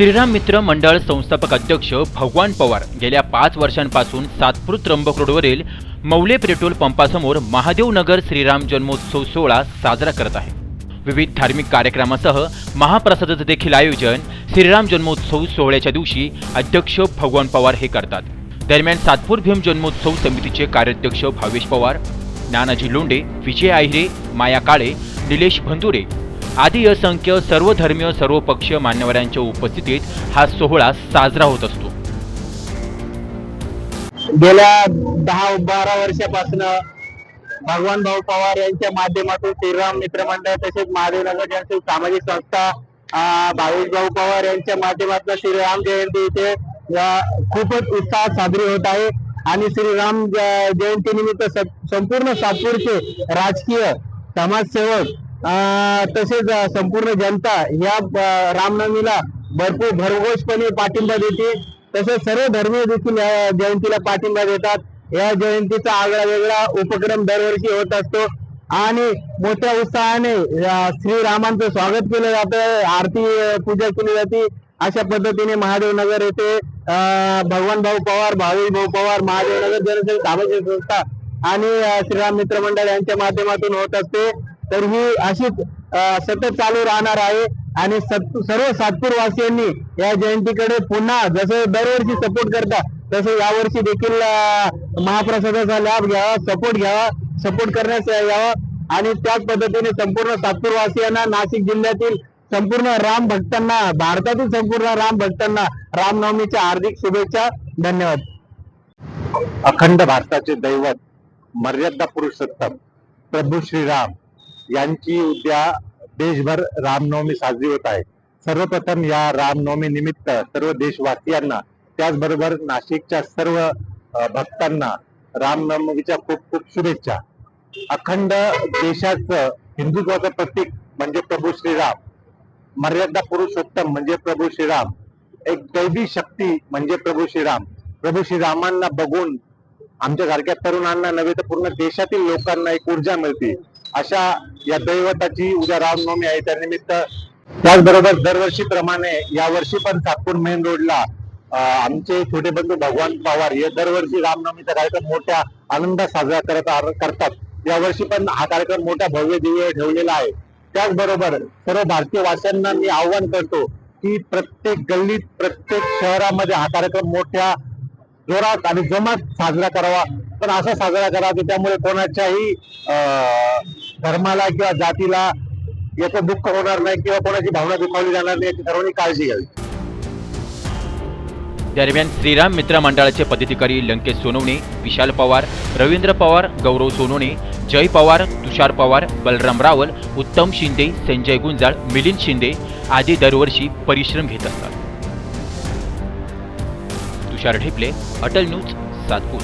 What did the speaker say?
श्रीराम मित्र मंडळ संस्थापक अध्यक्ष भगवान पवार गेल्या पाच वर्षांपासून सातपूर त्र्यंबक रोडवरील मौले पेट्रोल पंपासमोर महादेव नगर श्रीराम जन्मोत्सव सोहळा साजरा करत आहे. विविध धार्मिक कार्यक्रमासह महाप्रसादाचं देखील आयोजन श्रीराम जन्मोत्सव सोहळ्याच्या दिवशी अध्यक्ष भगवान पवार हे करतात. दरम्यान सातपूर भीम जन्मोत्सव समितीचे कार्याध्यक्ष भावेश पवार नानाजी लोंडे विजय आहिरे माया काळे निलेश भंदुरे आदी असंख्य सर्व धर्मीय सर्व पक्षीय मान्यवरांच्या उपस्थितीत हा सोहळा साजरा होत असतो. गेल्या दहा बारा वर्षापासून भगवान भाऊ पवार यांच्या माध्यमातून श्रीराम मित्र मंडळ तसेच महादेवनगर यांचे सामाजिक संस्था अं, भावेश भाऊ पवार यांच्या माध्यमातून श्रीराम जयंती इथे खूपच उत्साहात साजरी होत आहे. आणि श्रीराम जयंतीनिमित्त जयंती निमित्त संपूर्ण सातपूरचे राजकीय समाजसेवक तसेच संपूर्ण जनता या रामनवमीला भरपूर भरघोषपणे पाठिंबा देते. तसेच सर्व धर्मीय देखील या जयंतीला पाठिंबा देतात. या जयंतीचा आगळा वेगळा उपक्रम दरवर्षी होत असतो. आणि मोठ्या उत्साहाने श्रीरामांचं स्वागत केलं जातं. आरती पूजा केली जाते. अशा पद्धतीने महादेवनगर येथे अं, भगवान भाऊ पवार भावी भाऊ पवार महादेवनगर जनसेवक सामाजिक संस्था आणि श्रीराम मित्र मंडळ यांच्या माध्यमातून होत असते. तर ही अशीच सतत चालू राहणार आहे. आणि सर्व सातपूरवासियांनी या जयंतीकडे पुन्हा जसं दरवर्षी सपोर्ट करता तसं यावर्षी देखील महाप्रसादाचा लाभ घ्यावा सपोर्ट घ्यावा सपोर्ट करण्यास यावा. आणि त्याच पद्धतीने संपूर्ण सातपूरवासियांना नाशिक जिल्ह्यातील संपूर्ण राम भक्तांना भारतातील संपूर्ण राम भक्तांना रामनवमीच्या हार्दिक शुभेच्छा. धन्यवाद. अखंड भारताचे दैवत मर्यादा पुरुषोत्तम प्रभू श्रीराम. यांची उद्या देशभर रामनवमी साजरी होत आहे. सर्वप्रथम या रामनवमी निमित्त सर्व देशवासियांना त्याचबरोबर नाशिकच्या सर्व भक्तांना रामनवमीच्या खूप खूप शुभेच्छा. अखंड देशाचं हिंदुत्वाचं प्रतीक म्हणजे प्रभू श्रीराम. मर्यादा पुरुषोत्तम म्हणजे प्रभू श्रीराम. एक दैवी शक्ती म्हणजे प्रभू श्रीराम. प्रभू श्रीरामांना बघून आमच्या सारख्या तरुणांना नव्हे तर पूर्ण देशातील लोकांना एक ऊर्जा मिळते. अशा या दैवताची उद्या रामनवमी आहे. त्यानिमित्त त्याचबरोबर दरवर्षीप्रमाणे यावर्षी पण सातपूर मेन रोडला आमचे छोटे बंधू भगवान पवार हे दरवर्षी रामनवमीचा कार्यक्रम मोठ्या आनंदात साजरा करत करतात. यावर्षी पण हा कार्यक्रम मोठ्या भव्य दिव्य ठेवलेला आहे. त्याचबरोबर सर्व भारतीय वासियांना मी आव्हान करतो की प्रत्येक गल्लीत प्रत्येक शहरामध्ये हा कार्यक्रम मोठ्या जोरात आणि जमात साजरा करावा. पण असा साजरा करावा की त्यामुळे कोणाच्याही अं, धर्माला किंवा जातीला याचं दुःख होणार नाही किंवा कोणाची भावना दुखावली जाणार नाही याची सर्वांनी काळजी घ्यावी. दरम्यान श्रीराम मित्र मंडळाचे पदाधिकारी लंकेश सोनवणे विशाल पवार रवींद्र पवार गौरव सोनवणे जय पवार तुषार पवार बलराम रावल उत्तम शिंदे संजय गुंजाळ मिलिंद शिंदे आदी दरवर्षी परिश्रम घेत असतात. तुषार ढेपले अटल न्यूज सातपूर.